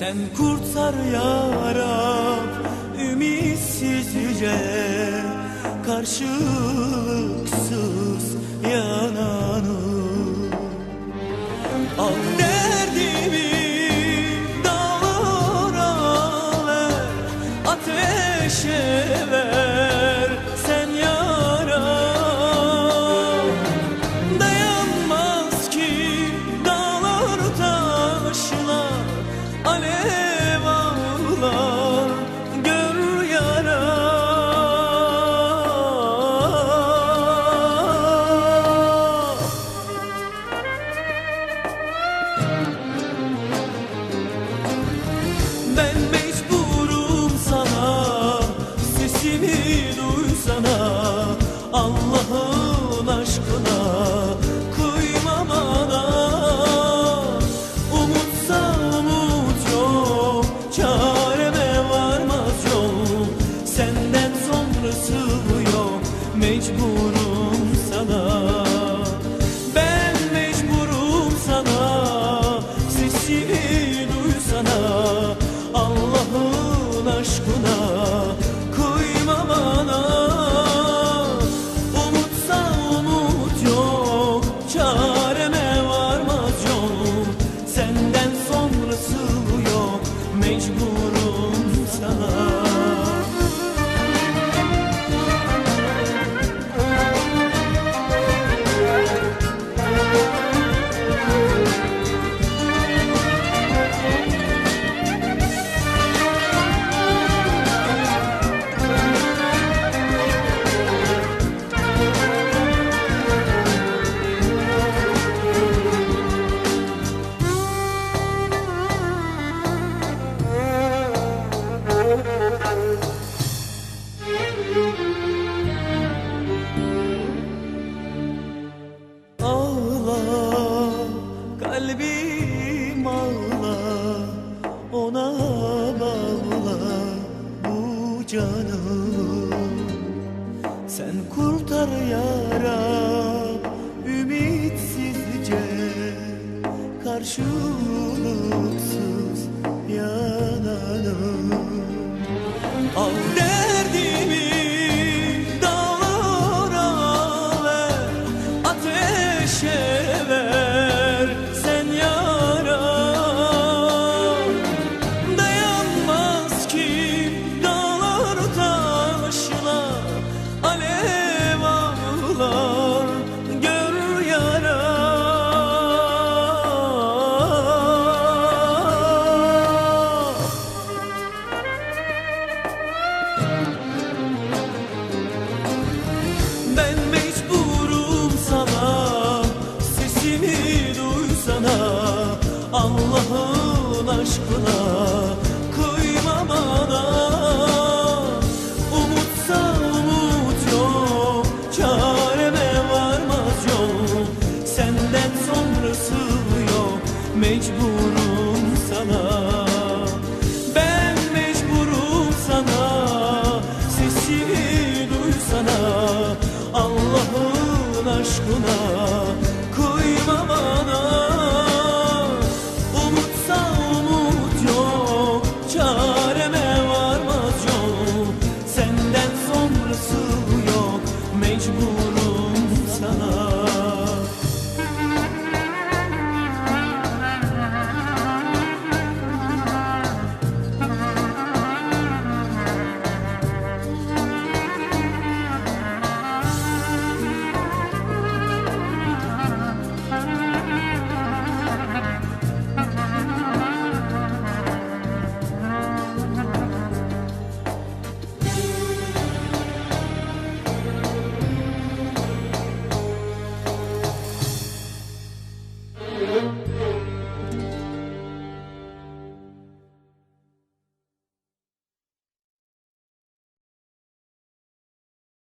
Sen kurtar ya Rab ümitsiz yüce karşı 领取不 canım. Sen kurtar yara Ümitsizce Karşılıksız yananım. Avret buna Kıyma bana Umutsa umut yok Çareme varmaz yol Senden sonrası yok Mecburum sana.